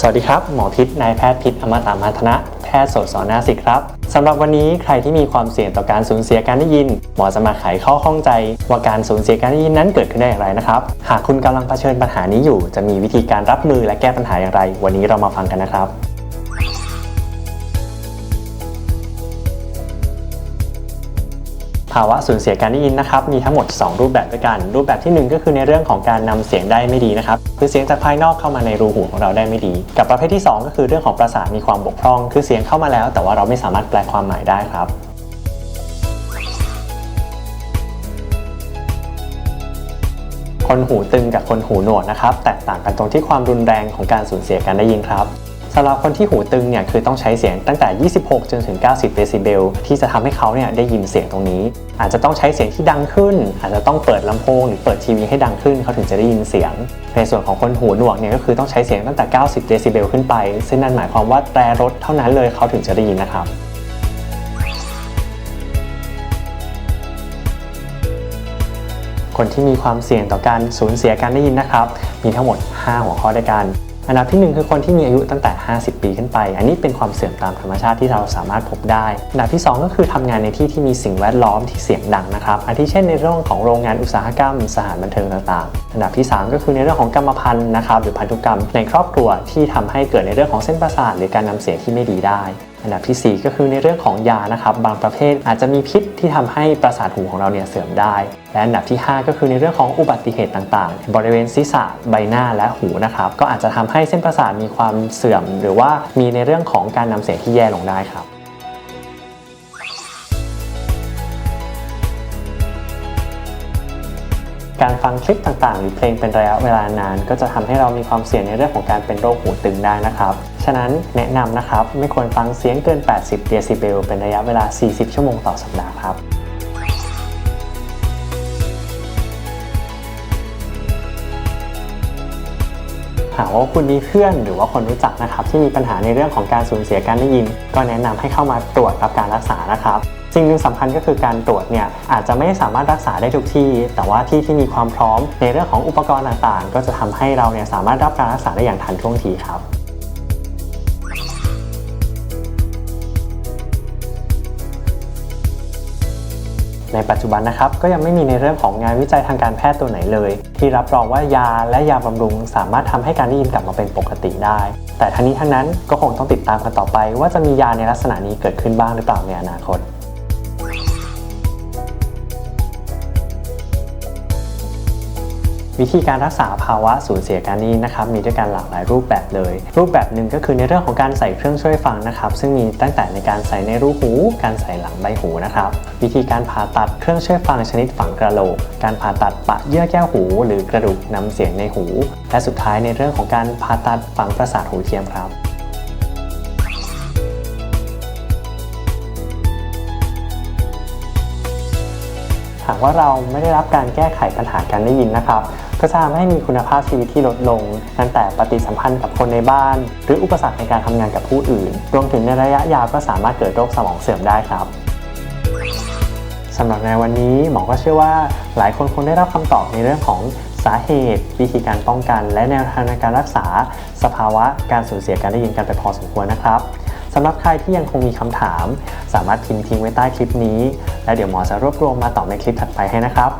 สวัสดีครับ หมอพิษนายแพทย์พิษอมตะมาธนะ แพทย์โสตสอนนาสิครับสำหรับวันนี้ใครที่มีความเสี่ยงต่อการสูญเสียการได้ยิน หมอจะมาไขข้อข้องใจ ว่าการสูญเสียการได้ยินนั้นเกิดขึ้นได้อย่างไรนะครับ หากคุณกำลังเผชิญปัญหานี้อยู่ จะมีวิธีการรับมือและแก้ปัญหาอย่างไร วันนี้เรามาฟังกันนะครับ ภาวะสูญเสียการได้ยินนะครับมีทั้งหมด 2 รูปแบบด้วยกัน รูปแบบที่ 1 ก็คือในเรื่องของการนำเสียงได้ไม่ดีนะครับคือเสียงจากภายนอกเข้ามาในรูหูของเราได้ไม่ดี กับประเภทที่ 2 ก็คือเรื่องของประสาทมีความบกพร่อง คือเสียงเข้ามาแล้ว แต่ว่าเราไม่สามารถแปลความหมายได้ครับคนหูตึงกับคนหูหนวกนะครับ แตกต่างกันตรงที่ความรุนแรงของการสูญเสียการได้ยินครับ สำหรับคนที่หูตึงเนี่ยคือต้องใช้เสียงตั้งแต่ 26 จนถึง 90 เดซิเบลที่จะทำให้เขาเนี่ยได้ยินเสียงตรงนี้ อาจจะต้องใช้เสียงที่ดังขึ้น อาจจะต้องเปิดลำโพงหรือเปิดทีวีให้ดังขึ้นเขาถึงจะได้ยินเสียง ในส่วนของคนหูหนวกเนี่ยก็คือต้องใช้เสียงตั้งแต่ 90 เดซิเบลขึ้นไป ซึ่งนั่นหมายความว่าแตรรถเท่านั้นเลยเขาถึงจะได้ยินนะครับคนที่มีความเสี่ยงต่อการสูญเสียการได้ยินนะครับ มีทั้งหมด 5 หัวข้อด้วยกัน อันดับที่ 1 คือคนที่มีอายุตั้งแต่ 50 ปีขึ้นไป อันนี้เป็นความเสื่อมตามธรรมชาติที่เราสามารถพบได้ อันดับที่ 2 ก็คือทำงานในที่ที่มีสิ่งแวดล้อมที่เสียงดังนะครับ อาทิเช่นในเรื่องของโรงงานอุตสาหกรรมสถานบันเทิงต่างๆ อันดับที่ 3 ก็คือในเรื่องของกรรมพันธุ์นะครับหรือพันธุกรรมในครอบครัวที่ทำให้เกิดในเรื่องของเส้นประสาทหรือการนำเสียงที่ไม่ดีได้ อันดับทีสี่ 4 ก็คือในเรื่องของยานะครับบางประเภทอาจจะมีพิษที่ทำให้ประสาทหูของเราเนี่ยเสื่อมได้ และอันดับที่ 5 ก็คือในเรื่องของอุบัติเหตุต่างๆ บริเวณศีรษะใบหน้าและหูนะครับก็อาจจะทำให้เส้นประสาทมีความเสื่อม หรือว่ามีในเรื่องของการนำเสียงที่แย่ลงได้ครับ การฟังคลิปต่างๆ หรือเพลงเป็นระยะเวลานาน ก็จะทำให้เรามีความเสี่ยงในเรื่องของการเป็นโรคหูตึงได้นะครับ ฉะนั้นแนะนำนะครับไม่ควรฟังเสียงเกิน 80 เดซิเบลเป็นระยะเวลา 40 ชั่วโมงต่อสัปดาห์ครับหากว่าคุณมีเพื่อนหรือว่าคนรู้จักนะครับที่มีปัญหาในเรื่องของการสูญเสียการได้ยิน ก็แนะนำให้เข้ามาตรวจรับการรักษานะครับ สิ่งหนึ่งสำคัญก็คือการตรวจเนี่ยอาจจะไม่สามารถรักษาได้ทุกที่ แต่ว่าที่ที่มีความพร้อมในเรื่องของอุปกรณ์ต่างๆ ก็จะทำให้เราเนี่ยสามารถรับการรักษาได้อย่างทันท่วงทีครับในปัจจุบันนะครับก็ยังไม่มีในเรื่องของงานวิจัยทางการแพทย์ตัวไหนเลย ที่รับรองว่ายาและยาบำรุง สามารถทำให้การได้ยินกลับมาเป็นปกติได้ แต่ทั้งนี้ทั้งนั้นก็คงต้องติดตามกันต่อไป ว่าจะมียาในลักษณะนี้เกิดขึ้นบ้างหรือเปล่าในอนาคต วิธีการรักษาภาวะสูญเสียการได้ยินนะครับมีด้วยกันหลากหลายรูปแบบเลย รูปแบบหนึ่งก็คือในเรื่องของการใส่เครื่องช่วยฟังนะครับ ซึ่งมีตั้งแต่ในการใส่ในรูหู การใส่หลังใบหูนะครับ วิธีการผ่าตัดเครื่องช่วยฟังชนิดฝังกระโหลก การผ่าตัดปะเยื่อแก้วหู หรือกระดูกนำเสียงในหู และสุดท้ายในเรื่องของการผ่าตัดฝังประสาทหูเทียมครับ หากว่าเราไม่ได้รับการแก้ไขปัญหาการได้ยินนะครับ ก็จะทำให้มีคุณภาพชีวิตที่ลดลงตั้งแต่ปฏิสัมพันธ์กับคนในบ้าน หรืออุปสรรคในการทำงานกับผู้อื่น รวมถึงในระยะยาวก็สามารถเกิดโรคสมองเสื่อมได้ครับสำหรับในวันนี้หมอก็เชื่อว่าหลายคนคงได้รับคำตอบในเรื่องของสาเหตุ วิธีการป้องกัน และแนวทางในการรักษา สภาวะการสูญเสียการได้ยินกันไปพอสมควรนะครับ สำหรับใครที่ยังคงมีคำถาม สามารถพิมพ์ทิ้งไว้ใต้คลิปนี้ และเดี๋ยวหมอจะรวบรวมมาตอบในคลิปถัดไปให้นะครับ